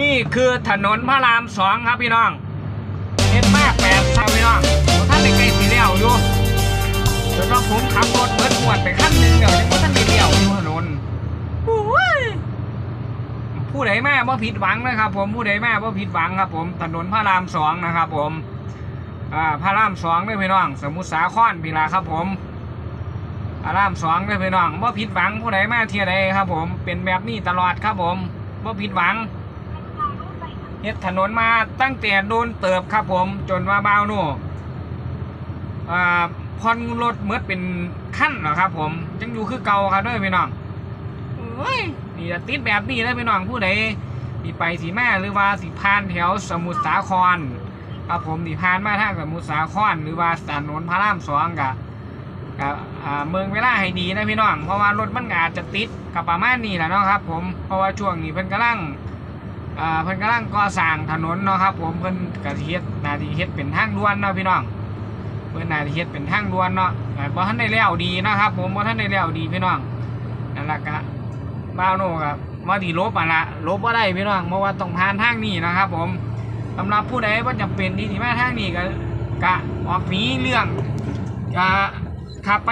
นี่คือถนนพระรามสองครับพี่น้องเห็นมากแปดครับพี่น้องท่านในไกลสีเลี้ยวอยู่จนว่าผมขับรถเบิดหวดไปขั้นหนึ่งเดี๋ยวยังว่าท่านในเลี้ยวอยู่ถนนโอ้ยผู้ใดมาว่าผิดหวังนะครับ ผมผู้ใดมาว่าผิดหวังครับ ผมถนนพระรามสองนะครับ ผมอ่าพระรามสองด้วยพี่น้อง สมุทรสาครพี่ลาครับ ผมพระรามสองด้วยพี่น้องว่าผิดหวังผู้ใดมาเที่ยวใดครับ ผมเป็นแบบนี้ตลอดครับ ผมว่าผิดหวังเฮ็ดถนนมาตั้งแต่โดนเติบครับผมจนว่าบ้าวโน่อ่าผ่อนรถเมื่อเป็นขั้นเหรอครับ ผมจังอยู่คือเก่าครับเด้วยพี่น้องเอ้ยนี่จะติดแบบนี้เลยพี่น้องผู้ใดที่ไปสีแม่หรือว่าสีพานแถวสมุทรสาครครับผมที่พานมาทางสมุทรสาครหรือว่าถนนพระรามสองกับกับอ่าเมืองเวลาให้ดีนะพี่น้องเพราะว่ารถมันก็อาจจะติดกับประมาณนี้แหละเนาะครับ ผมเพราะว่าช่วงนี้เพิ่นกำลัง อ่าเพิ่นกำลังก่อสร้างถนนเนาะครับ ผมเพิ่นกะเฮ็ดนาทีเฮ็ดเป็นทางด่วนเนาะพี่น้องเพิ่นนาทีเฮ็ดเป็นทางด่วนเนาะแต่บ่ทันได้แล้วดีนะครับ ผมบ่ทันได้แล้วดีพี่น้องนั่นล่ะกะบ้าโน่กับว่าดีลบอะละลบบ่ได้พี่น้องเพราะว่าต้องผ่านทางนี้นะครับ ผมสำหรับผู้ใดว่าจำเป็นที่สิมาทางนี้ก็กะออกหนีเรื่องกะขับไป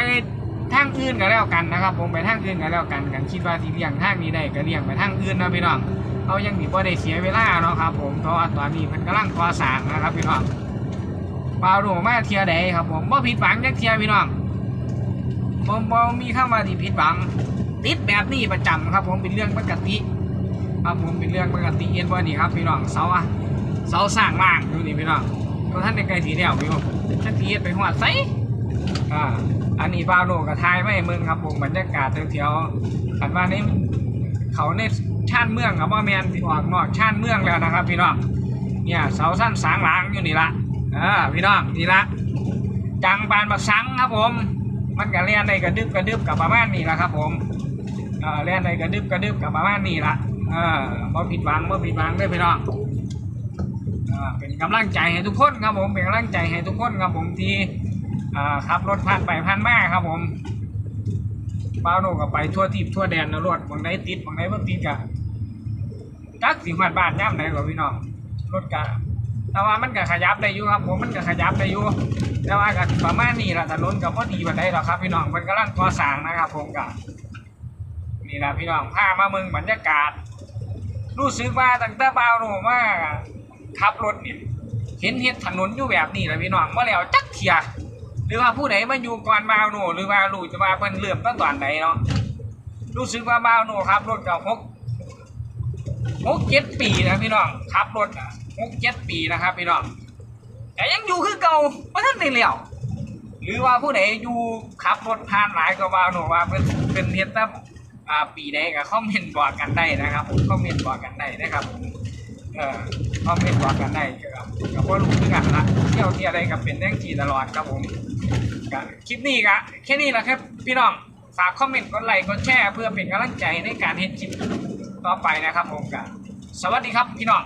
ทางอื่นก็แล้วกันนะครับ ผมไปทางอื่นก็แล้วกันกันคิดว่าสิเลี่ยงทางนี้ได้ก็เลี่ยงไปทางอื่นนะพี่น้องเขายังมีบ่ได้เสียเวลาเนาะครับ ผมเพราะว่าตอนนี้เพิ่นกำลังก่อสร้างนะครับพี่น้องปลาโดมาเทียใดครับ ผมบ่ผิดหวังจักเทียพี่น้องผมบ่มีคำว่าที่ผิดหวัง ติดแบบนี้ประจำครับ ผมเป็นเรื่องปกติครับผมเป็นเรื่องปกติเอ็นบ่นี่ครับพี่น้องเสาอะเสาสร้างล่างอยู่นี่พี่น้องท่านในไกลสีเดียวพี่น้องท่านทีเฮ็ดไปหัวไส อ่าอันนี้ปลาโดกับทายไม่เมืองครับผมบรรยากาศแถวๆอันว่านี้เขาในชานเมืองกับว่าแมนที่ออกนอกชานเมืองแล้วนะครับ พี่น้องเนี่ยเสาสั้นสางหลางอยู่นี่ละเออพี่น้องนี่ละจังบานบักสังครับผม มันก็เลียนในกระดึบกระดึบกับประมาณนี้ละครับ ผมเออเลียนในกระดึบกระดึบกับประมาณนี้ละเออบ่ผิดหวังบ่ผิดหวังเด้วยพี่น้องเออเป็นกำลังใจให้ทุกคนครับผมเป็นกำลังใจให้ทุกคนครับผมที่ ขับรถผ่านไปผ่านมาครับผมบ้าโนก็ไปทั่วทิพทั่วแดนนะรถบางไหนติดบางไหนบ่ติดกะจักสิฮอดบ้านย่ำไหนก็พี่น้องรถกะแต่ว่ามันก็ขยับได้อยู่ครับผมมันก็ขยับได้อยู่แต่ว่าก็ประมาณนี้ละถนนก็บ่ดีปานใดหรอกครับ พี่น้องมันกำลังก่อสร้างนะครับ ผมก็นี่ละพี่น้องพามาเมืองบรรยากาศ รู้สึกว่าตั้งแต่บ้าโนมาขับรถเนี่ยเห็นเฮ็ดถนนอยู่แบบนี้ละพี่น้องบ่อแล้วจักเทีย รือว่าผู้ใดมาอยู่ก่อนบาวโนหรือว่ารู้จะมาเพิ่นเริ่อมตั้งตอนไหนเนาะรู้สึกว่าบาวโนครับรถเก่าหกหกเจ็ดปีนะพี่น้องขับรถหกเจ็ดปีนะครับพี่น้องแต่ยังอยู่คือเก่าไม่ทันได้เลี้ยวหรือว่าผู้ใดอยู่ขับรถผ่านหลายก็บาวโนว่าเป็นเป็นเฮ็ดตั้งอ่าปีใดก็คอมเมนต์บอกกันได้นะครับคอมเมนต์บอกกันได้นะครับเออคอมเมนต์บอกกันได้ครับกับว่ารู้คือกันละเที่ยวที่อะไรกับเป็นแรงทีตลอดครับผม ก็คลิปนี้ก็แค่นี้แหละครับ พี่น้องฝากคอมเมนต์กดไลค์กดแชร์เพื่อเป็นกำลังใจในการเห็นคลิปต่อไปนะครับผมกันสวัสดีครับพี่น้อง